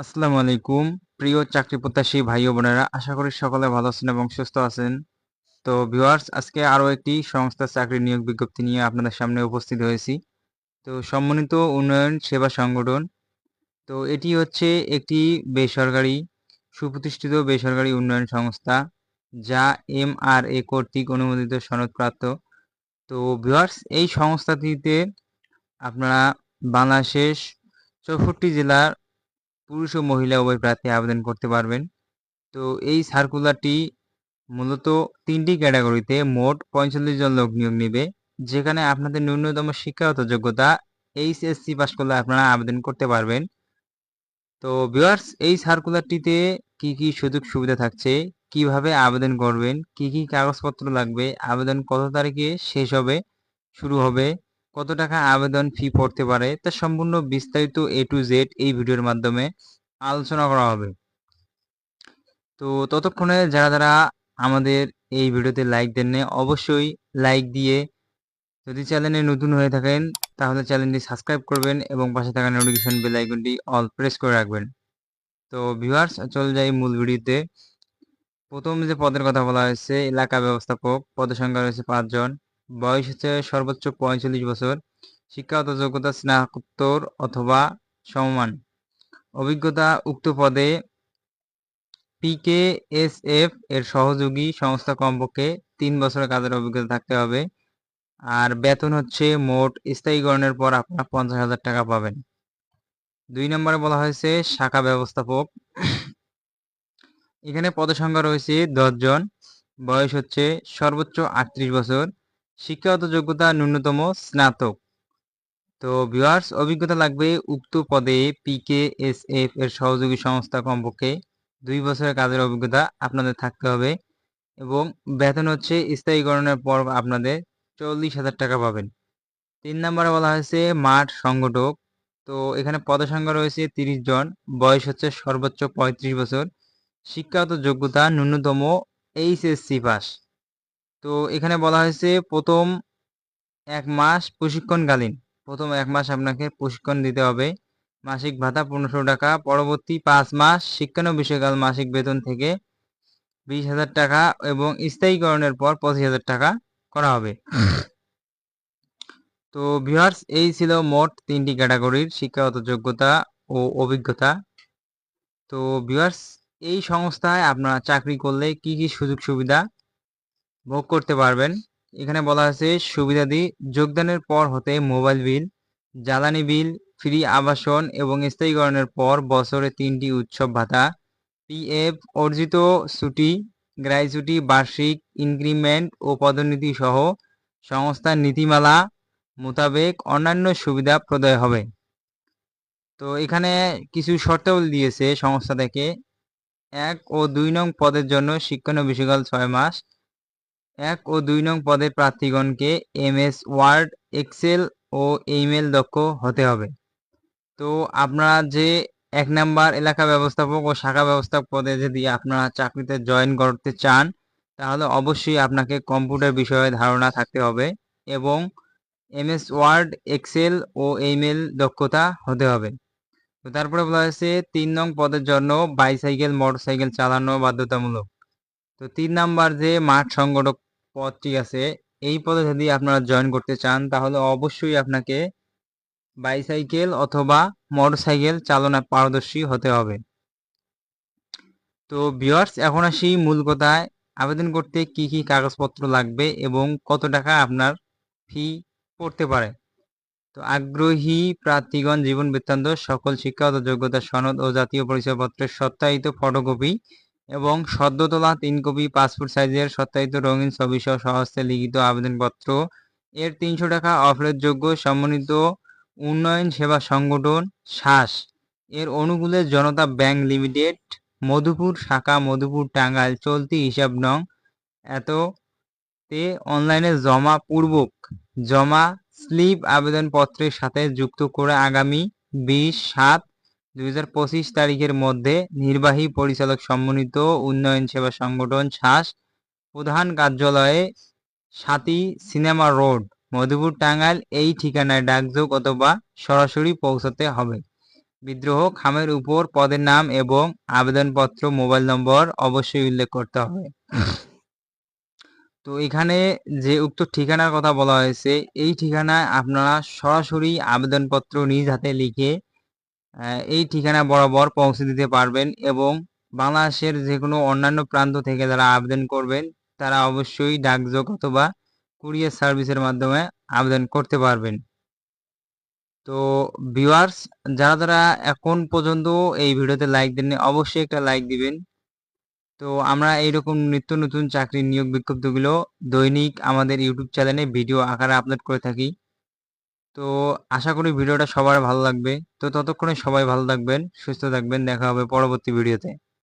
আসসালামু আলাইকুম। প্রিয় চাকরি প্রত্যাশী ভাই ও বোনেরা, আশা করি সকলে ভালো আছেন এবং সুস্থ আছেন। তো ভিউয়ার্স, আজকে আরও একটি সংস্থার চাকরি নিয়োগ বিজ্ঞপ্তি নিয়ে আপনাদের সামনে উপস্থিত হয়েছি। তো সম্মানিত উন্নয়ন সেবা সংগঠন, তো এটি হচ্ছে একটি বেসরকারি, সুপ্রতিষ্ঠিত বেসরকারি উন্নয়ন সংস্থা, যা এম আর এ কর্তৃক অনুমোদিত সনদপ্রাপ্ত। তো ভিউয়ার্স, এই সংস্থাটিতে আপনারা বাংলাদেশের চৌষট্টি জেলার পুরুষ ও মহিলা উভয় প্রার্থী আবেদন করতে পারবেন। তো এই সার্কুলারটি মূলত তিনটি ক্যাটাগরিতে মোট পঁয়তাল্লিশ জন লোক নিয়োগ নেবে, যেখানে আপনাদের ন্যূনতম শিক্ষাগত যোগ্যতা এইচএসসি পাশ করলে আপনারা আবেদন করতে পারবেন। তো ভিউয়ার্স এই সার্কুলারটিতে কি কি সুযোগ সুবিধা থাকছে, কীভাবে আবেদন করবেন, কি কি কাগজপত্র লাগবে, আবেদন কত তারিখে শেষ হবে, শুরু হবে কত টাকা আবেদন ফি পড়তে পারে, তা সম্পূর্ণ বিস্তারিত এ টু জেড এই ভিডিওর মাধ্যমে আলোচনা করা হবে। তো ততক্ষণে যারা যারা আমাদের এই ভিডিওতে লাইক দেননি, অবশ্যই লাইক দিয়ে যদি চ্যানেলে নতুন হয়ে থাকেন, তাহলে চ্যানেলটি সাবস্ক্রাইব করবেন এবং পাশে থাকা নোটিফিকেশন বেল আইকনটি অল প্রেস করে রাখবেন। তো ভিউয়ার্স চলে যাই মূল ভিডিওতে। প্রথম যে পদের কথা বলা হয়েছে, এলাকা ব্যবস্থাপক, পদের সংখ্যা রয়েছে পাঁচজন। বয়স হচ্ছে সর্বোচ্চ পঁয়তাল্লিশ বছর। শিক্ষাগত যোগ্যতা স্নাতকোত্তর অথবা সমমান। অভিজ্ঞতা উক্ত পদে পিকেএসএফ এর সহযোগী সংস্থা কমপক্ষে তিন বছরের কাজের অভিজ্ঞতা থাকতে হবে। আর বেতন হচ্ছে মোট স্থায়ীকরণের পর আপনারা পঞ্চাশ হাজার টাকা পাবেন। দুই নম্বরে বলা হয়েছে শাখা ব্যবস্থাপক। এখানে পদসংখ্যা রয়েছে দশজন বয়স হচ্ছে সর্বোচ্চ আটত্রিশ বছর। শিক্ষাগত যোগ্যতা ন্যূনতম স্নাতক। তো ভিউয়ার্স অভিজ্ঞতা লাগবে উক্ত পদে পিকেএসএফ এর সহযোগী সংস্থা কমপক্ষে দুই বছরের কাজের অভিজ্ঞতা আপনাদের থাকতে হবে এবং বেতন হচ্ছে স্থায়ীকরণের পর আপনাদের চল্লিশ হাজার টাকা পাবেন। তিন নম্বরে বলা হয়েছে মাঠ সংগঠক। তো এখানে পদসংখ্যা রয়েছে তিরিশ জন, বয়স হচ্ছে সর্বোচ্চ পঁয়ত্রিশ বছর। শিক্ষাগত যোগ্যতা ন্যূনতম এইচএসসি পাস তো এখানে বলা হয়েছে প্রথম এক মাস প্রশিক্ষণকালীন। প্রথম এক মাস আপনাকে প্রশিক্ষণ দিতে হবে। মাসিক ভাতা পনেরোশো টাকা, পরবর্তী পাঁচ মাস শিক্ষানো বিষয়কাল মাসিক বেতন থেকে বিশ হাজার টাকা এবং স্থায়ীকরণের পর পঁচিশ হাজার টাকা করা হবে। তো ভিউয়ার্স এই ছিল মোট তিনটি ক্যাটাগরির শিক্ষাগত যোগ্যতা ও অভিজ্ঞতা। তো ভিউয়ার্স এই সংস্থায় আপনারা চাকরি করলে কি কি সুযোগ সুবিধা ভোগ করতে পারবেন। এখানে বলা আছে, সুবিধাদি যোগদানের পর হতে মোবাইল বিল, জ্বালানি বিল, ফ্রি আবাসন এবং স্থায়ীকরণের পর বছরে তিনটি উৎসব ভাতা, পিএফ অর্জিত ছুটি গ্র্যাচুটি বার্ষিক ইনক্রিমেন্ট ও পদোন্নতি সহ সংস্থার নীতিমালা মোতাবেক অন্যান্য সুবিধা প্রদায় হবে। তো এখানে কিছু শর্তাবলী দিয়েছে সংস্থা থেকে। এক ও দুই নং পদের জন্য শিক্ষানবিশকাল ছয় মাস এক ও দুই নং পদের প্রার্থীগণকে এম এস ওয়ার্ড, এক্সেল ও ইমেল দক্ষ হতে হবে। তো আপনারা যে এক নাম্বার এলাকা ব্যবস্থাপক ও শাখা ব্যবস্থাপক পদে যদি আপনারা চাকরিতে জয়েন করতে চান, তাহলে অবশ্যই আপনাকে কম্পিউটার বিষয়ে ধারণা থাকতে হবে এবং এমএস, ওয়ার্ড, এক্সেল ও ইমেল দক্ষতা হতে হবে। তো তারপরে বলা হয়েছে তিন নং পদের জন্য বাইসাইকেল, মোটরসাইকেল চালানো বাধ্যতামূলক। তো তিন নাম্বার যে মাঠ সংগঠক পদটি আছে। এই পদে যদি আপনারা জয়েন করতে চান, তাহলে অবশ্যই আপনাকে বাইসাইকেল অথবা মোটরসাইকেল চালনা পারদর্শী হতে হবে। তো ভিওয়ার্স এখন আসি মূল কথায়। আবেদন করতে কি কি কাগজপত্র লাগবে এবং কত টাকা আপনার ফি পড়তে পারে? তো আগ্রহী প্রার্থীগণ, জীবন বৃত্তান্ত, সকল শিক্ষাগত যোগ্যতা সনদ ও জাতীয় পরিচয়পত্রের সত্যায়িত ফটোকপি এবং সদ্য তোলা তিন কপি পাসপোর্ট সাইজের সত্যায়িত রঙিন ছবি সহ সহস্তে লিখিত আবেদনপত্র। এর তিনশো টাকা যোগ্য সম্মানিত উন্নয়ন সেবা সংগঠন শ্বাস। এর অনুকূলে জনতা ব্যাংক লিমিটেড, মধুপুর শাখা, মধুপুর টাঙ্গাইল, চলতি হিসাব নং এত তে অনলাইনে জমা পূর্বক জমা স্লিপ আবেদনপত্রের সাথে যুক্ত করে আগামী বিশ সাত দুই হাজার পঁচিশ তারিখের মধ্যে নির্বাহী পরিচালক সম্মানিত উন্নয়ন সেবা সংগঠন শ্বাস প্রধান কার্যালয়ে সাতি সিনেমা রোড, মধুপুর টাঙ্গাইল এই ঠিকানায় ডাকযোগ অথবা সরাসরি পৌঁছাতে হবে। বিদ্রোহ খামের উপর পদের নাম এবং আবেদনপত্র, মোবাইল নম্বর অবশ্যই উল্লেখ করতে হবে। তো এখানে যে উক্ত ঠিকানার কথা বলা হয়েছে, এই ঠিকানায় আপনারা সরাসরি আবেদনপত্র নিজ হাতে লিখে এই ঠিকানা বরাবর পৌঁছে দিতে পারবেন এবং বাংলাদেশের যে কোনো অন্যান্য প্রান্ত থেকে যারা আবেদন করবেন, তারা অবশ্যই ডাকযোগ অথবা কুরিয়ার সার্ভিসের মাধ্যমে আবেদন করতে পারবেন। তো ভিউয়ার্স, যারা যারা এখন পর্যন্ত এই ভিডিওতে লাইক দেননি, অবশ্যই একটা লাইক দিবেন। তো আমরা এইরকম নিত্য নতুন চাকরির নিয়োগ বিজ্ঞপ্তিগুলো দৈনিক আমাদের ইউটিউব চ্যানেলে ভিডিও আকারে আপলোড করে থাকি। তো আশা করি ভিডিওটা সবার ভালো লাগবে। তো ততক্ষণে সবাই ভালো থাকবেন, সুস্থ থাকবেন। দেখা হবে পরবর্তী ভিডিওতে।